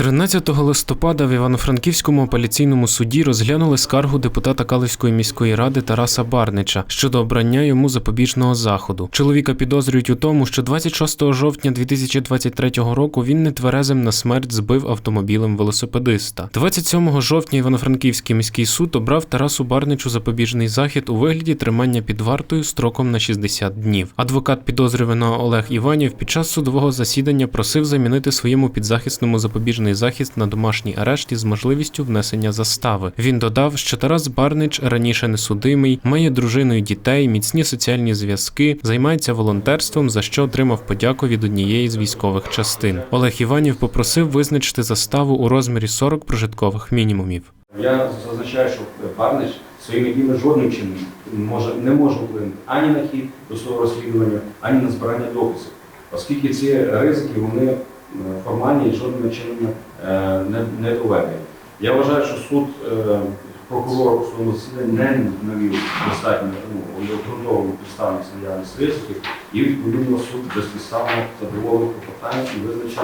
13 листопада в Івано-Франківському апеляційному суді розглянули скаргу депутата Калицької міської ради Тараса Барнича щодо обрання йому запобіжного заходу. Чоловіка підозрюють у тому, що 26 жовтня 2023 року він нетверезим на смерть збив автомобілем велосипедиста. 27 жовтня Івано-Франківський міський суд обрав Тарасу Барничу запобіжний захід у вигляді тримання під вартою строком на 60 днів. Адвокат підозрюваного Олег Іванів під час судового засідання просив замінити своєму підзахисному запобіжний захист на домашній арешт із можливістю внесення застави. Він додав, що Тарас Барнич раніше несудимий, має дружину і дітей, міцні соціальні зв'язки, займається волонтерством, за що отримав подяку від однієї з військових частин. Олег Іванів попросив визначити заставу у розмірі 40 прожиткових мінімумів. Я зазначаю, що Барнич своїми діями жодним чином може, не може вплинути ані на хід до свого розслідування, ані на збирання доказів, оскільки ці ризики вони формальні і жодним чином е, не, не доведені. Я вважаю, що суд, е, прокурор у своєму засіданні не навів достатньо ну, обґрунтовану підставність наявність ризиків, і відповідно суд безпідставно задоволив клопотання і визначив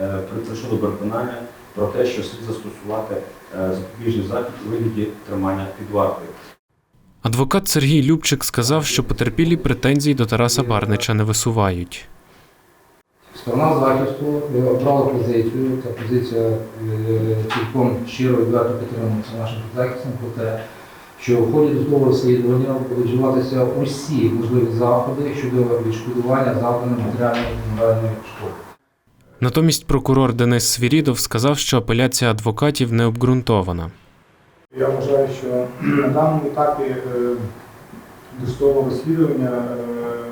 е, при- переконання про те, що слід застосувати е, запобіжний захід у вигляді тримання під вартою. Адвокат Сергій Любчик сказав, що потерпілі претензій до Тараса Барнича не висувають. Сторона захисту обрала позицію, ця позиція е, цілком щиро і відверто підтримується нашим захистом про те, що в ході досудового розслідування будуть вживатися усі можливі заходи щодо відшкодування завданої матеріальної і моральної шкоди. Натомість прокурор Денис Свірідов сказав, що апеляція адвокатів не обґрунтована. Я вважаю, що на даному етапі е, досудового розслідування е,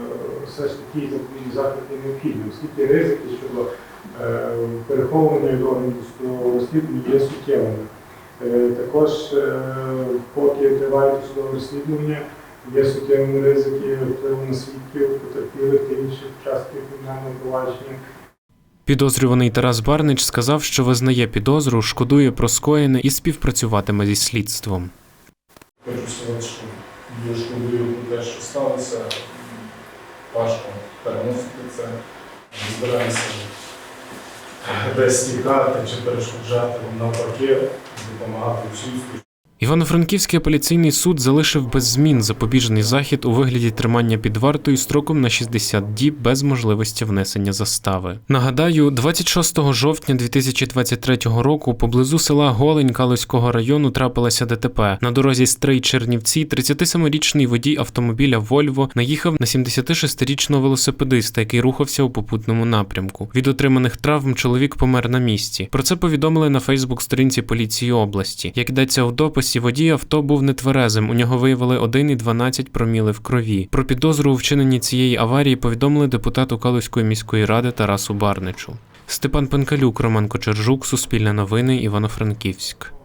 все ж таки запобіжні заходи необхідні, оскільки ризики щодо е, переховування від органів розслідування є суттєвими. Е, Також, е, поки триває досудове розслідування, є суттєвими ризики впливу на свідків, потерпілих та інших учасників кримінального провадження. Підозрюваний Тарас Барнич сказав, що визнає підозру, шкодує про скоєне і співпрацюватиме зі слідством. Хочу сказати, що дуже шкодую про те, що сталося. Важко переносити це. Не збираємося десь тікати чи перешкоджати навпаки, допомагати в суспільстві. Івано-Франківський апеляційний суд залишив без змін запобіжний захід у вигляді тримання під вартою строком на 60 діб без можливості внесення застави. Нагадаю, 26 жовтня 2023 року поблизу села Голень Калузького району трапилася ДТП. На дорозі Стрий Чернівці 37-річний водій автомобіля Вольво наїхав на 76-річного велосипедиста, який рухався у попутному напрямку. Від отриманих травм чоловік помер на місці. Про це повідомили на Фейсбук-сторінці поліції області. Як йдеться в дописі, водій авто був нетверезим. У нього виявили 1,12 проміли в крові. Про підозру у вчиненні цієї аварії повідомили депутату Калузької міської ради Тарасу Барничу. Степан Пенкалюк, Роман Кочержук, Суспільне новини, Івано-Франківськ.